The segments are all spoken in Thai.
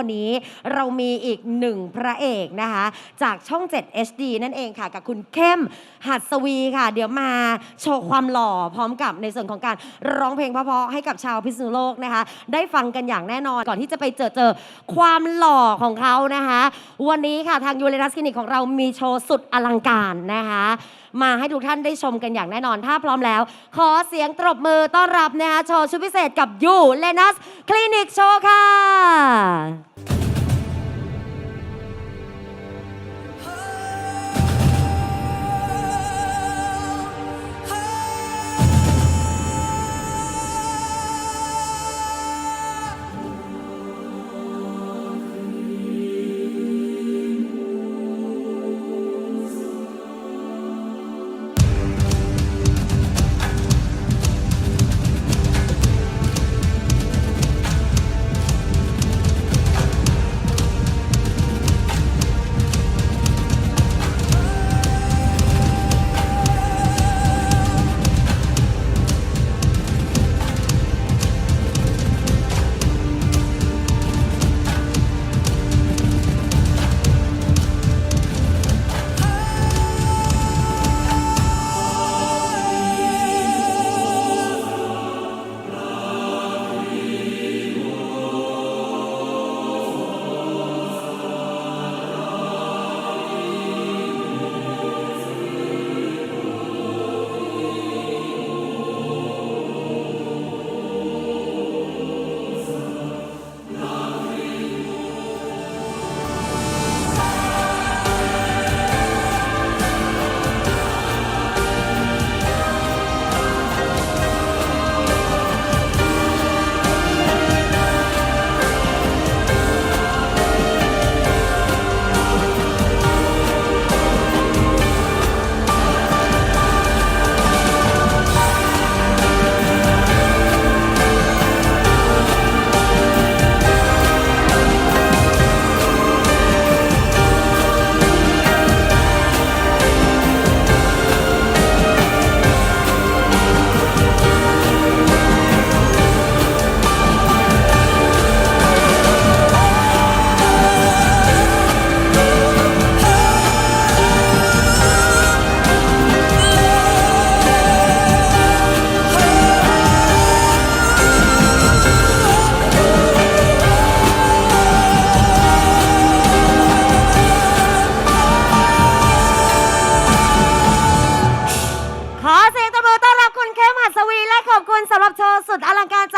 วันนี้เรามีอีกหนึ่งพระเอกนะคะ จากช่อง 7 HD นั่นเองค่ะ กับคุณเข้มหัดสวีค่ะ เดี๋ยวมาโชว์ความหล่อพร้อมกับในส่วนของการร้องเพลงเพราะๆให้กับชาวพิษณุโลกนะคะ ได้ฟังกันอย่างแน่นอนก่อนที่จะไปเจอเจอความหล่อของเขานะคะ วันนี้ค่ะทางยูเรนัสคลินิกของเรามีโชว์สุดอลังการนะคะมาให้ทุกท่านได้ชมกันอย่างแน่นอน ถ้าพร้อมแล้ว ขอเสียงตรบมือต้อนรับนะคะโชว์ชุดพิเศษกับยูเลนัสคลินิกโชว์ค่ะ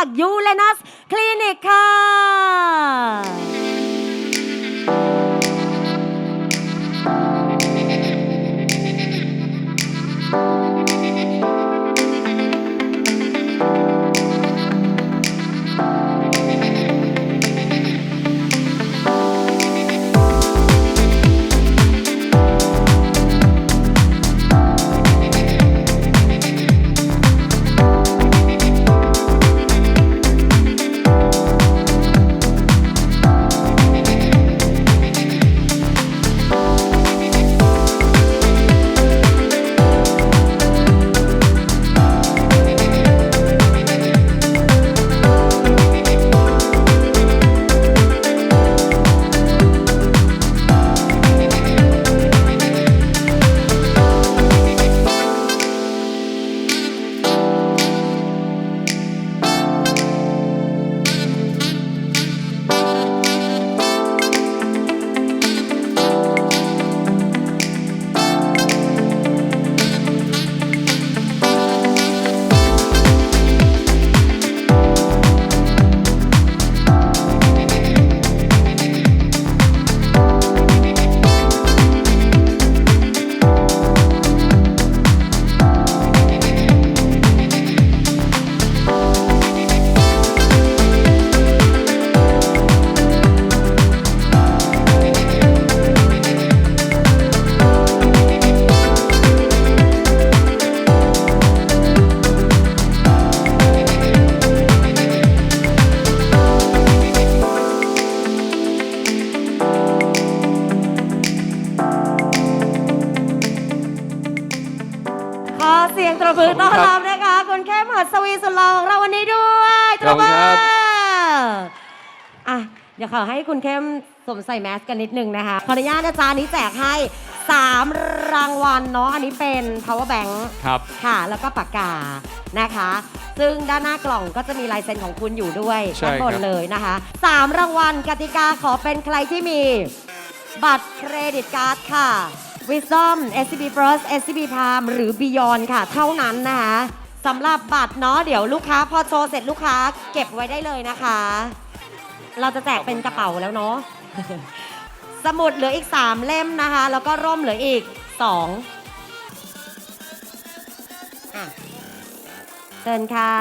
จากยูเลนัสคลินิกค่ะ บมือต้อนรับนะคะ คุณเข้มหัสวีสุดหล่อของเราวันนี้ด้วยขอบคุณครับตบมืออะเดี๋ยวขอให้คุณเข้มสวมใส่แมสกันนิดนึงนะคะ ขออนุญาตอาจารย์นี้แจกให้ 3 รางวัลเนาะ อันนี้เป็น power bank ครับ ค่ะ แล้วก็ปากกา นะคะ ซึ่งด้านหน้ากล่องก็จะมีลายเซ็นของคุณอยู่ด้วยใช่ด้านบนครับเลยนะคะ 3 รางวัลกติกาขอเป็นใครที่มี บัตรเครดิตการ์ดค่ะ Wisdom SCB First SCB Prime หรือ Beyond ค่ะ เท่านั้นนะคะสำหรับบัตรเนาะเดี๋ยวลูกค้าพอโชว์เสร็จลูกค้าเก็บไว้ได้เลยนะคะ เราจะแจกเป็นกระเป๋าแล้วเนาะสมุดเหลืออีก 3 เล่มนะคะ แล้วก็ร่มเหลืออีก 2อะเชิญค่ะ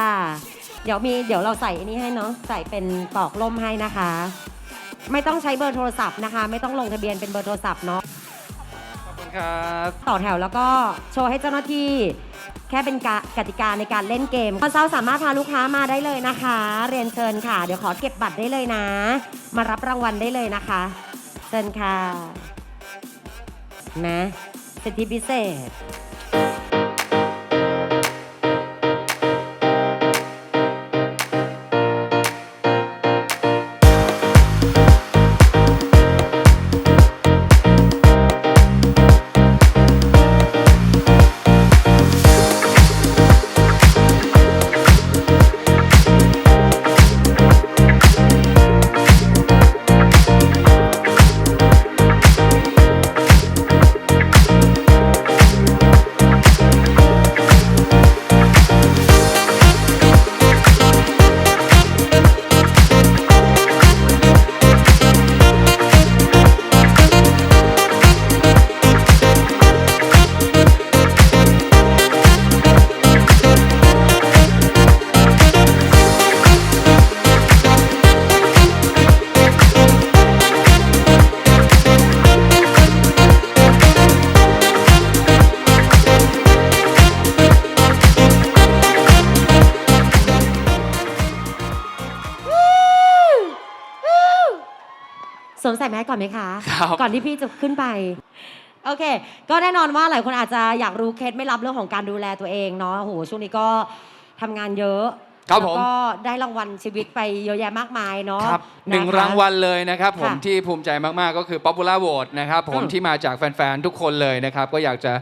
เดี๋ยวมีเดี๋ยวเราใส่อันนี้ให้เนาะใส่เป็นปลอกร่มให้นะคะ ไม่ต้องใช้เบอร์โทรศัพท์นะคะ ไม่ต้องลงทะเบียนเป็นเบอร์โทรศัพท์เนาะ ครับต่อแถวแล้วก็โชว์ให้เจ้าหน้าที่ แค่เป็นกะกติกาในการเล่นเกมคอนซัลสามารถพาลูกค้ามาได้เลยนะคะ เรียนเชิญค่ะ เดี๋ยวขอเก็บบัตรได้เลยนะ มารับรางวัลได้เลยนะคะ เชิญค่ะนะสิทธิพิเศษ วมใส่แมสก่อนไหมคะ ครับ ก่อนที่พี่จะขึ้นไป โอเค ก็แน่นอนว่าหลายคนอาจจะอยากรู้เคล็ดไม่ลับเรื่องของการดูแลตัวเองเนาะโอ้โหช่วงนี้ก็ทำงานเยอะครับแล้วผมก็ได้รางวัลชีวิตไปเยอะแยะมากมายเนาะครับหนึ่งนะคะ รางวัลเลยนะครับผมค่ะที่ภูมิใจมาก ๆ ก็คือ Popular Vote นะครับผมอืมที่มาจากแฟน ๆ ทุกคนเลยนะครับ ก็อยากจะ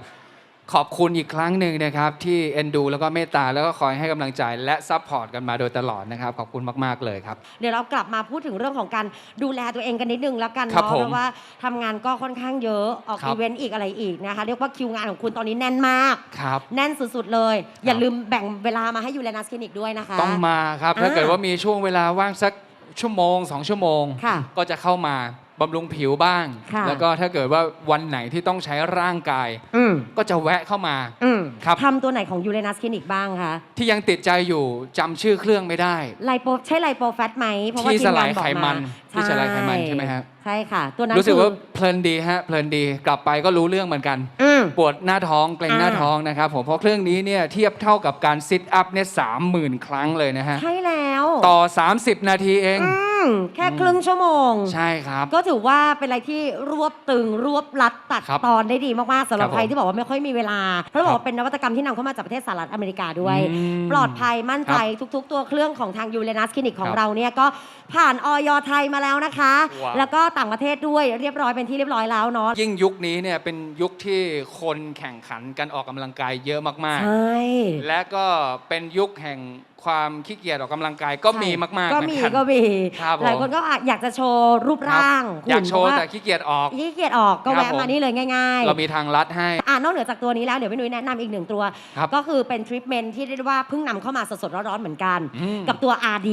ขอบคุณอีกครั้งหนึ่งนะครับที่เอ็นดูแล้วก็เมตตาแล้วก็คอยให้กำลังใจและซัพพอร์ตกันมาโดยตลอดนะครับ ขอบคุณมาก ๆ เลยครับ เดี๋ยวเรากลับมาพูดถึงเรื่องของการดูแลตัวเองกันนิดนึงแล้วกันครับเนาะผมเพราะว่าทำงานก็ค่อนข้างเยอะออกครับ อีเวนต์อีกอะไรอีกนะคะเรียกว่าคิวงานของคุณตอนนี้แน่นมาก ครับ แน่นสุดๆเลย อย่าลืมแบ่งเวลามาให้ยูเรนัสคลินิกด้วยนะคะ ต้องมาครับ ถ้าอ่าเกิดว่ามีช่วงเวลาว่างสักชั่วโมงสองชั่วโมง ค่ะก็จะเข้ามา บำรุงผิวบ้าง ค่ะแล้วก็ถ้าเกิดว่าวันไหนที่ต้องใช้ร่างกาย อืม ก็จะแวะเข้ามา อืมครับ ทำตัวไหนของยูเรนัสคลินิกบ้างคะที่ยังติดใจอยู่จำชื่อเครื่องไม่ได้ ไลโปใช่ไลโปแฟตไหมเพราะว่าที่ทีมงานบอกสลายไขมัมานที่สลายไขมันใช่ไหมฮะ ใช่ค่ะ ตัวนั้นรู้สึกคือว่าเพลินดีฮะเพลินดีกลับไปก็รู้เรื่องเหมือนกัน อืม ปวดหน้าท้องเกร็งหน้าอ่า ท้องนะครับผมเพราะเครื่องนี้เนี่ยเทียบเท่ากับการซิทอัพเนี่ยสามหมื่นครั้งเลยนะฮะ ใช่แล้ว ต่อ 30 นาทีเอง อื มแค่ครึ่งชั่วโมง ใช่ครับ ก็ถือว่าเป็นอะไรที่รวบตึงรวบรัดตัดครับตอนได้ดีมากๆสำหรับครับผมใครที่บอกว่าไม่ค่อยมีเวลา เพราะครับบอกว่าเป็นนวัตกรรมที่นำเข้ามาจากประเทศสหรัฐอเมริกาด้วย อืมปลอดภัยมั่นใจทุก ๆ ตัวเครื่องของทางยูเรนัสคลินิกของครับเราเนี่ยก็ผ่านออยไทยมาแล้วนะคะ ว้าว แล้วก็ต่างประเทศด้วยเรียบร้อยเป็นที่เรียบร้อยแล้วเนาะยิ่งยุคนี้เนี่ยเป็นยุคที่คนแข่งขันกันออกกำลังกายเยอะมากใช่ ๆ และก็เป็นยุคแห่ง ความขี้เกียจออกกำลังกายก็มีมากๆก็เหอนมีกันก็มีครับผม หลายคนก็อยากจะโชว์รูปร่างอยากโชว์หุ่นแต่ขี้เกียจออก ขี้เกียจออกก็ครับแวะผม มานี่เลยง่ายๆเรามีทางลัดให้อ่านอกเหนือจากตัวนี้แล้วเดี๋ยวพี่นุ้ยแนะนำอีกหนึ่งตัว ครับก็คือเป็นทรีทเมนต์ที่เรียกได้ว่าเพิ่งนำเข้ามาสดๆร้อนๆเหมือนกัน อืมกับตัว RD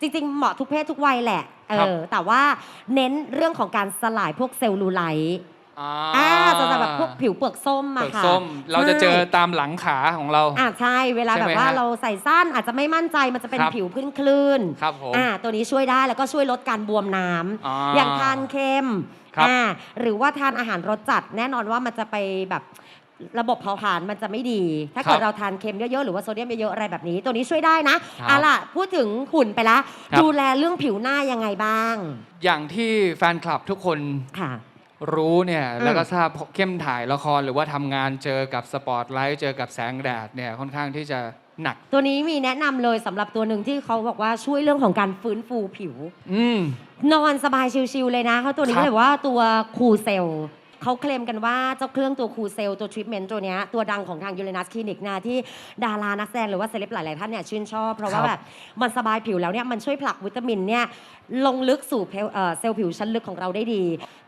จริง ๆ เหมาะทุกเพศทุกวัยแหละเอครับ อแต่ว่าเน้นเรื่องของการสลายพวกเซลลูไลท์ อ่าอ่าจะแบบพวกผิวเปลือกส้มเปอะลือกค่ะส้ม เราจะเจอใช่ตามหลังขาของเรา อ่าใช่เวลาใช่แบไหมบว่าฮะเราใส่สั้นอาจจะไม่มั่นใจมันจะเป็นครับผิวคลื่นคลื่นๆครับผมอ่าตัวนี้ช่วยได้แล้วก็ช่วยลดการบวมน้ำอ่าอย่างทานเค็มครับอ่าหรือว่าทานอาหารรสจัด แน่นอนว่ามันจะไปแบบระบบเผาผลาญมันจะไม่ดี ถ้าเกิดเราทานเค็มเยอะๆหรือว่าโซเดียมเยอะๆอะไรแบบนี้ ตัวนี้ช่วยได้นะครับเอาล่ะพูดถึงหุ่นไปแล้วครับ ดูแลเรื่องผิวหน้ายังไงบ้างอย่างที่แฟนคลับทุกคน ค่ะ รู้เนี่ยอืมแล้วก็ทราบเข้มถ่ายละครหรือว่าทำงานเจอกับสปอตไลท์เจอกับแสงแดดเนี่ยค่อนข้างที่จะหนัก ตัวนี้มีแนะนำเลยสำหรับตัวหนึ่งที่เขาบอกว่าช่วยเรื่องของการฟื้นฟูผิว อืม นอนสบายชิลๆเลยนะเขาตัวนี้ครับ ก็เลยว่าตัวคูเซลเขาเคลมกันว่าเจ้าเครื่องตัวคูเซลตัวทรีทเมนต์ตัวเนี้ยตัวดังของทางยูเรนัสคลินิกนะที่ดารานักแสดงหรือว่าเซเลบหลาย ๆ ท่านเนี่ยชื่นชอบ เพราะว่าแบบมันสบายผิวแล้วเนี่ยมันช่วยผลักวิตามินเนี่ย ลงลึกสู่เพลเอ่อเซลล์ผิวชั้นลึกของเราได้ดี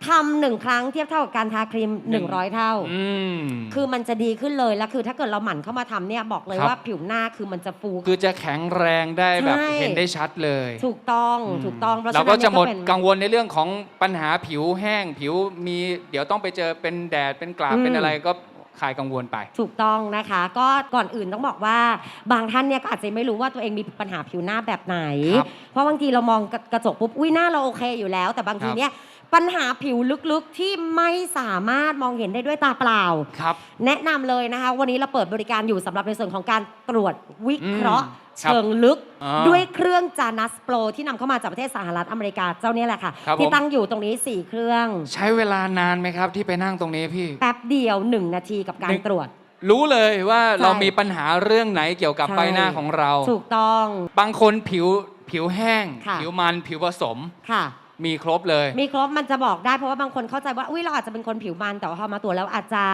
ทำหนึ่งครั้งเทียบเท่ากับการทาครีม 100 เท่า อืม คือมันจะดีขึ้นเลยแล้วคือถ้าเกิดเราหมั่นเข้ามาทำเนี่ยบอกเลยครับ ว่าผิวหน้าคือมันจะฟู คือจะแข็งแรงได้แบบใช่ เห็นได้ชัดเลยถูกต้องถูกต้องเพราะฉะเรานั้นก็จะหมดเนี่ยเป็น กังวลในเรื่องของปัญหาผิวแห้งผิวมี เดี๋ยวต้องไปเจอเป็นแดดเป็นกลาบอืม เป็นอะไรก็ คลายกังวลไป ถูกต้องนะคะ ก็ก่อนอื่นต้องบอกว่า บางท่านเนี่ยก็อาจจะไม่รู้ว่าตัวเองมีปัญหาผิวหน้าแบบไหน ครับเพราะบางทีเรามองกระกระจกปุ๊บอุ้ยหน้าเราโอเคอยู่แล้ว แต่บางทีครับเนี่ย ปัญหาผิวลึกๆที่ไม่สามารถมองเห็นได้ด้วยตาเปล่า ครับ แนะนำเลยนะคะ วันนี้เราเปิดบริการอยู่สำหรับในส่วนของการตรวจวิเคราะห์อืมครับเชิงลึก อ่าด้วยเครื่องจานัสโปรที่นำเข้ามาจากประเทศสหรัฐอเมริกาเจ้าเนี้แหละค่ะ ครับที่ผมตั้งอยู่ตรงนี้ 4 เครื่อง ใช้เวลานานไหมครับที่ไปนั่งตรงนี้พี่ แป๊บเดียว 1 นาทีกับการหนึ่งตรวจ รู้เลยว่าใช่เรามีปัญหาเรื่องไหนเกี่ยวกับใช่ใบหน้าของเรา ถูกต้อง บางคนผิวผิวแห้ง ค่ะ ผิวมันผิวผสม ค่ะ มีครบเลย มีครบมันจะบอกได้เพราะว่าบางคนเข้าใจว่าอุ้ยเราอาจจะเป็นคนผิวมันแต่ว่าพอมาตรวจแล้วอาจจะ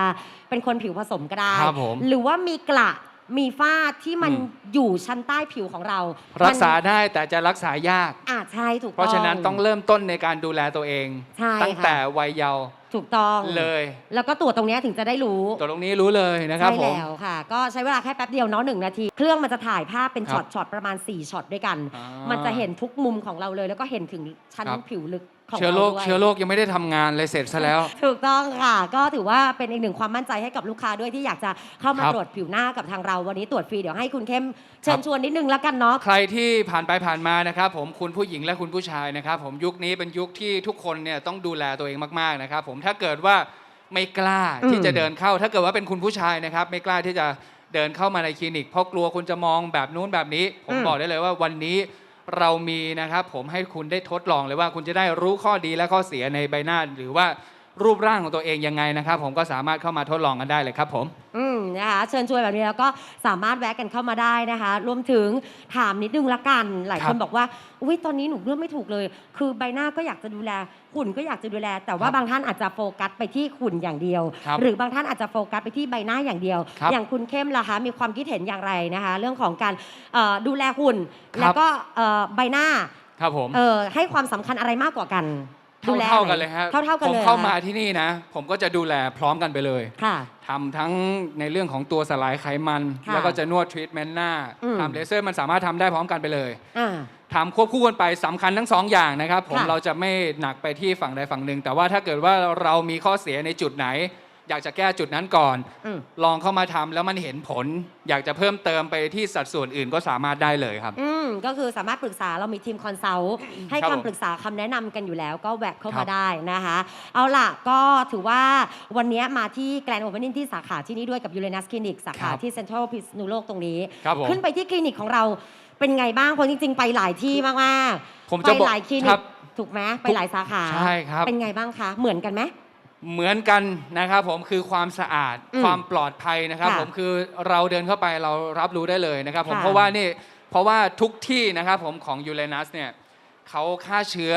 เป็นคนผิวผสมก็ได้ครับผม หรือว่ามีกระมีฝ้าที่มันอืมอยู่ชั้นใต้ผิวของเรารักษามันได้แต่จะรักษายาก อาจใช่ถูกต้อง เพราะฉะนั้นต้องเริ่มต้นในการดูแลตัวเอง ใช่ตั้งค่ะ แต่วัยเยาว์ถูกต้องเลยแล้วก็ตรวจตรงเนี้ยถึงจะได้รู้ตัวตรงนี้รู้เลยนะครับใช่ผม แล้วค่ะ ก็ใช้เวลาแค่แป๊บเดียวเนาะหนึ่งนาที เครื่องมันจะถ่ายภาพเป็นครัช็อบตช็อตประมาณ 4ช็อตด้วยกัน อ่ามันจะเห็นทุกมุมของเราเลย แล้วก็เห็นถึงชั้นครับ ผิวลึกของเชื้อโรคราด้วย เชื้อโรคยังไม่ได้ทำงานเลยเสร็จซะแล้ว ถูกต้องค่ะ ก็ถือว่าเป็นอีกหนึ่งความมั่นใจให้กับลูกค้าด้วยที่อยากจะเข้ามาครับตรวจผิวหน้ากับทางเรา วันนี้ตรวจฟรีเดี๋ยวให้คุณเข้มเชิครัญบ ชวนนิดนึงแล้วกันเนาะ ใครที่ผ่านไปผ่านมานะครับผมคุณผู้หญิงและคุณผู้ชายนะครับผมยุคนี้เป็นยุคที่ทุกคนเนี่ยต้องดูแลตัวเองมากๆนะครับผมถ้าเกิดว่าไม่กล้าอืมที่จะเดินเข้า ถ้าเกิดว่าเป็นคุณผู้ชายนะครับ ไม่กล้าที่จะเดินเข้ามาในคลินิก เพราะกลัวคุณจะมองแบบนู้นแบบนี้ ผมบอกได้เลยว่าวันนี้เรามีนะครับ ผมให้คุณได้ทดลองเลยว่าคุณจะได้รู้ข้อดีและข้อเสียในใบหน้า หรือว่ารูปร่างของตัวเองยังไงนะครับ ผมก็สามารถเข้ามาทดลองกันได้เลยครับ ผมอืมนะคะเชิญชวนแบบนี้แล้วก็สามารถแวะกันเข้ามาได้นะคะ รวมถึงถามนิดนึงละกัน หลายครัคบนบอกว่าอุ้ยตอนนี้หนูเลือกไม่ถูกเลย คือใบหน้าก็อยากจะดูแล หุ่นก็อยากจะดูแล แต่ว่าครับบางท่านอาจจะโฟกัสไปที่หุ่นอย่างเดียว ครับหรือบางท่านอาจจะโฟกัสไปที่ใบหน้าอย่างเดียว ครับอย่างคุณเข้มล่ะคะมีความคิดเห็นอย่างไรนะคะ เรื่องของการเอ่อดูแลหุ่น ครับ แล้วก็เอ่อใบหน้าครับผม เออให้ความสำคัญอะไรมากกว่ากันเท่าดูแลเท่าไหกันเลยฮะเท่าเท่าๆกันผมเลยเข้าหรอมาที่นี่นะ ผมก็จะดูแลพร้อมกันไปเลยค่ะ ทำทั้งในเรื่องของตัวสลายไขมัน ค่ะแล้วก็จะนวดทรีทเมนต์หน้าอืม ทำเลเซอร์มันสามารถทำได้พร้อมกันไปเลย อ่า ทำควบคู่กันไปสำคัญทั้งสองอย่างนะครับ ผมค่ะเราจะไม่หนักไปที่ฝั่งใดฝั่งหนึ่ง แต่ว่าถ้าเกิดว่าเรามีข้อเสียในจุดไหน อยากจะแก้จุดนั้นก่อน อืม ลองเข้ามาทำแล้วมันเห็นผล อยากจะเพิ่มเติมไปที่สัดส่วนอื่นก็สามารถได้เลยครับ อืมก็คือสามารถปรึกษาเรามีทีมคอนซัลท์ให้ครับคำผมปรึกษาคำแนะนำกันอยู่แล้ว ก็แวะเข้าครัมาบ ได้นะคะ เอาล่ะก็ถือว่าวันนี้มาที่แกลนโอเ n น n ที่สาขาที่นี่ด้วยกับยูเรนัสคลินิกสาขาครับที่เซ็นทรัลพิษณุโลกตรงนี้ ครับผม ขึ้นไปที่คลินิกของเราเป็นไงบ้างเพราะจริง ๆ ไปหลายที่มากๆผมไปจะบอกหลายคลินิครักบถูกไหมไปหลายสาขาใช่ครับ เป็นไงบ้างคะ เหมือนกันไหม เหมือนกันนะครับผมคือความสะอาดอืมความปลอดภัยนะครับ ค่ะผมคือเราเดินเข้าไปเรารับรู้ได้เลยนะครับ ผมค่ะ เพราะว่านี่เพราะว่าทุกที่นะครับผมของยูเรนัสเนี่ยเขาฆ่าเชื้อ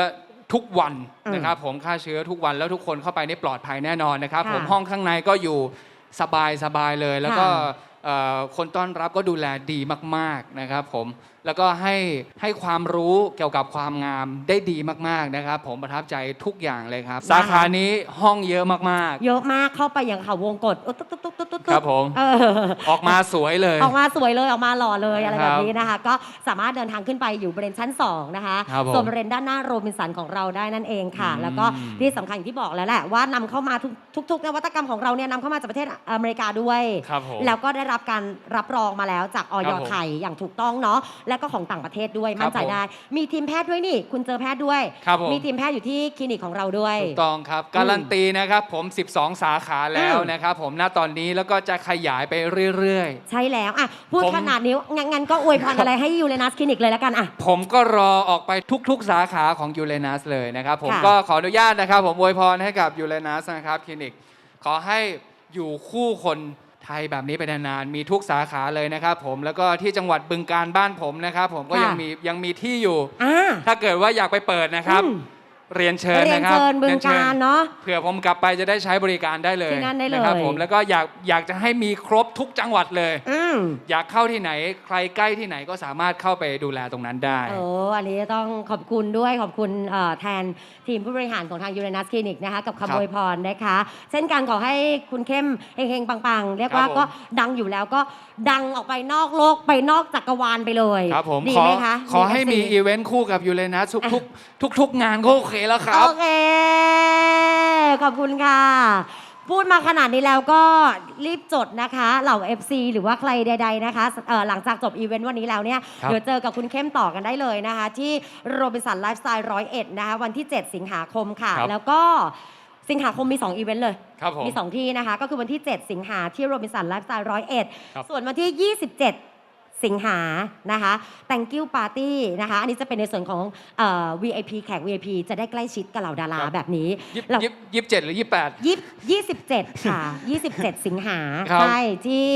ทุกวันอืมนะครับ ผมฆ่าเชื้อทุกวันแล้วทุกคนเข้าไปนี่ปลอดภัยแน่นอนนะครับ ค่ะผมห้องข้างในก็อยู่สบายสบายเลย แล้วก็ค่ะ เอ่อคนต้อนรับก็ดูแลดีมาก ๆนะครับ ผม แล้วก็ให้ให้ความรู้เกี่ยวกับความงามได้ดีมากๆนะครับ ผมประทับใจทุกอย่างเลยครับ สาขานี้ห้องเยอะมากๆเยอะมากเข้าไปอย่างเขาวงกดตุ๊ดตุ๊ดตุ๊ดตุ๊ดตุ๊ดครับผม เออ ออกมาสวยเลย ออกมาสวยเลยออกมาหล่อเลยอะไรคแบรับบนี้นะคะ ก็สามารถเดินทางขึ้นไปอยู่บริเวณชั้น 2 นะคะครับผมส่วนบริเวณด้านหน้าโรบินสันของเราได้นั่นเองค่ะ อืมแล้วก็ที่สำคัญอย่างที่บอกแล้วแหละว่านำเข้ามาทุกทุกๆนวัตกรรมของเราเนี่ยนำเข้ามาจากประเทศอเมริกาด้วย ครับผมแล้วก็ได้รับการรับรองมาแล้วจากออครัยบผม ไทยอย่างถูกต้องเนาะและก็ของต่างประเทศด้วยครับมั่นใจได้ มีทีมแพทย์ด้วยนี่ คุณเจอแพทย์ด้วย ครับผม มีทีมแพทย์อยู่ที่คลินิกของเราด้วย ถูกต้องครับการันตีนะครับผม 12 สาขาแล้วอืม นะครับผมณตอนนี้แล้วก็จะขยายไปเรื่อย ใช่แล้วอะพูดผม ขนาดนี้งั้นงั้นก็อวยพรอะไรให้ยูเรนัสคลินิกเลยแล้วกันอะ ๆ ผมก็รอออกไปทุกๆ สาขาของยูเรนัสเลยนะครับผมค่ะ ก็ขออนุญาตนะครับ ผมอวยพรให้กับยูเรนัสนะครับคลินิก ขอให้อยู่คู่คนไท ยแบบนี้ไปนานๆมีทุกสาขาเลยนะครับผมแล้วก็ที่จังหวัดบึงการบ้านผมนะครับผมก็ค่ะยังมียังมีที่อยู่ อ่า ถ้าเกิดว่าอยากไปเปิดนะครับ อืม เรียนเชิญเรียนนะครับเชิญบึงยนเชิกาญรเนาะ เผื่อผมกลับไปจะได้ใช้บริการได้เลยที่นั่นได้เลย นะครับผมแล้วก็อยากอยากจะให้มีครบทุกจังหวัดเลย อืมอยากเข้าที่ไหน ใครใกล้ที่ไหนก็สามารถเข้าไปดูแลตรงนั้นได้ โอ้อันนี้ต้องขอบคุณด้วยขอบคุณเอ่อแทนทีมผู้บริหารของทางยูเรนัสคลินิกนะคะ กับครับคำอวยพรนะคะ เช่นกันขอให้คุณเข้มเฮงๆ ปังๆ เรียกครับว่าผมก็ดังอยู่แล้วก็ดังออกไปนอกโลกไปนอกจักรวาลไปเลยครับผมดีขอไหมคะขอให้มี FC อีเวนต์คู่กับยูเรนัสทุกทุกๆทุกๆงานก็โอเคแล้วครับ โอเค ขอบคุณค่ะ พูดมาขนาดนี้แล้วก็รีบจดนะคะ เหล่า FC หรือว่าใครใด ๆ นะคะเอ่อหลังจากจบอีเวนต์วันนี้แล้วเนี่ย ครับ เดี๋ยวเจอกับคุณเข้มต่อกันได้เลยนะคะ ที่โรบินสันไลฟ์สไตล์ร้อยเอ็ดนะคะ วันที่ 7 สิงหาคมค่ะ ครับ แล้วก็สิงหาคมมี 2 อีเวนต์เลย ครับผม มี 2 ที่นะคะ ก็คือวันที่ 7 สิงหาที่โรบินสันไลฟ์สไตล์ร้อยเอ็ดครับ ส่วนวันที่ 27 สิงหานะคะ thank you party นะคะ อันนี้จะเป็นในส่วนของเอ่อ VIP แขก VIP จะได้ใกล้ชิดกับเหล่าดาราครับ แบบนี้ยี่เรา ยี่ยี่สิบเจ็ดหรือยี่สิบแปด ยี่ยี่สิบเจ็ดค่ะ 27 สิงหาครับ ใช่ที่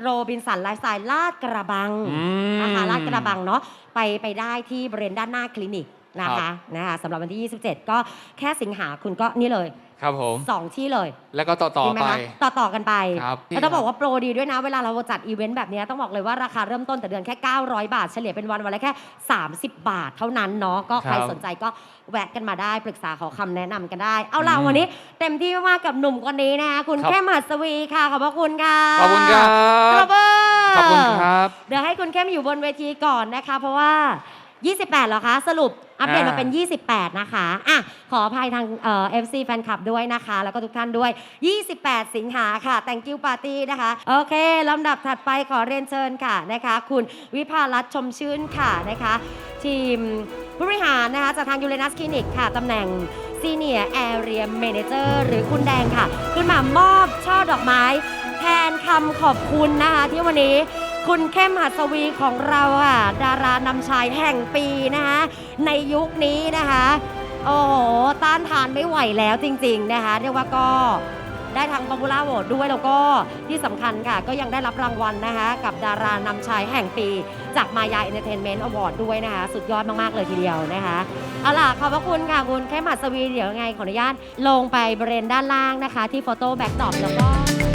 โรบินสันไลฟ์สไตล์ลาดกระบังอืม นะคะลาดกระบังเนาะไปไปได้ที่บริเวณด้านหน้าคลินิกนะครัคะบ นะคะสำหรับวันที่ 27 ก็แค่สิงหาคุณก็นี่เลย ครับผม2ที่เลยแล้วก็ต่อต่อดีไหมไป คะต่อต่อกันไปครับ แล้วต้องบอกว่าโปรดีด้วยนะ เวลาเราจัดอีเวนต์แบบนี้ต้องบอกเลยว่าราคาเริ่มต้นแต่เดือนแค่ 900 บาท เฉลี่ยเป็นวันวันละแค่ 30 บาทเท่านั้นเนาะก็ใครครับสนใจก็แวะกันมาได้ปรึกษาขอคำแนะนำกันได้ เอาล่ะอืมวันนี้ เต็มที่มากๆกับหนุ่มคนนี้นะคะคุณครับ เข้มหัสวีค่ะขอบพระคุณค่ะขอบคุณครับปรบมือขอบคุณครับ เดี๋ยวให้คุณเข้มอยู่บนเวทีก่อนนะคะ เพราะว่า 28เหรอคะ สรุปอัปเดตมาเป็น 28 นะคะอะขออภัยทางเอ่อฟซีแฟนคลับด้วยนะคะ แล้วก็ทุกท่านด้วย 28 สิงหาค่ะ thank you party นะคะ โอเค ลำดับถัดไปขอเรียนเชิญค่ะนะคะ คุณวิภารัตน์ชมชื่นค่ะนะคะ ทีมผู้บริหารนะคะจากทางยูเรนัสคลินิกค่ะตำแหน่ง Senior Area Manager หรือคุณแดงค่ะขึ้นมามอบช่อดอกไม้ แทนคำขอบคุณนะคะที่วันนี้ คุณเข้มหัสวีของเราค่ะดารานำชายแห่งปีนะคะในยุคนี้นะคะโอ้โหต้านทานไม่ไหวแล้วจริง ๆนะคะเรียกว่าก็ได้ทาง p o p u l a r Vote ด้วยแล้วก็ที่สำคัญค่ะ ก็ยังได้รับรางวัลนะคะ กับดารานำชายแห่งปี จากมายา Entertainment Award ด้วยนะคะ สุดยอดมาก ๆ เลยทีเดียวนะคะเอาล่ะ ขอบพระคุณค่ะคุณเข้มหัสวีเดี๋ยวยังไงขออนุญาตลงไปบริเวณด้านล่างนะคะ ที่โฟโต้แบ็กดรอปแล้วก็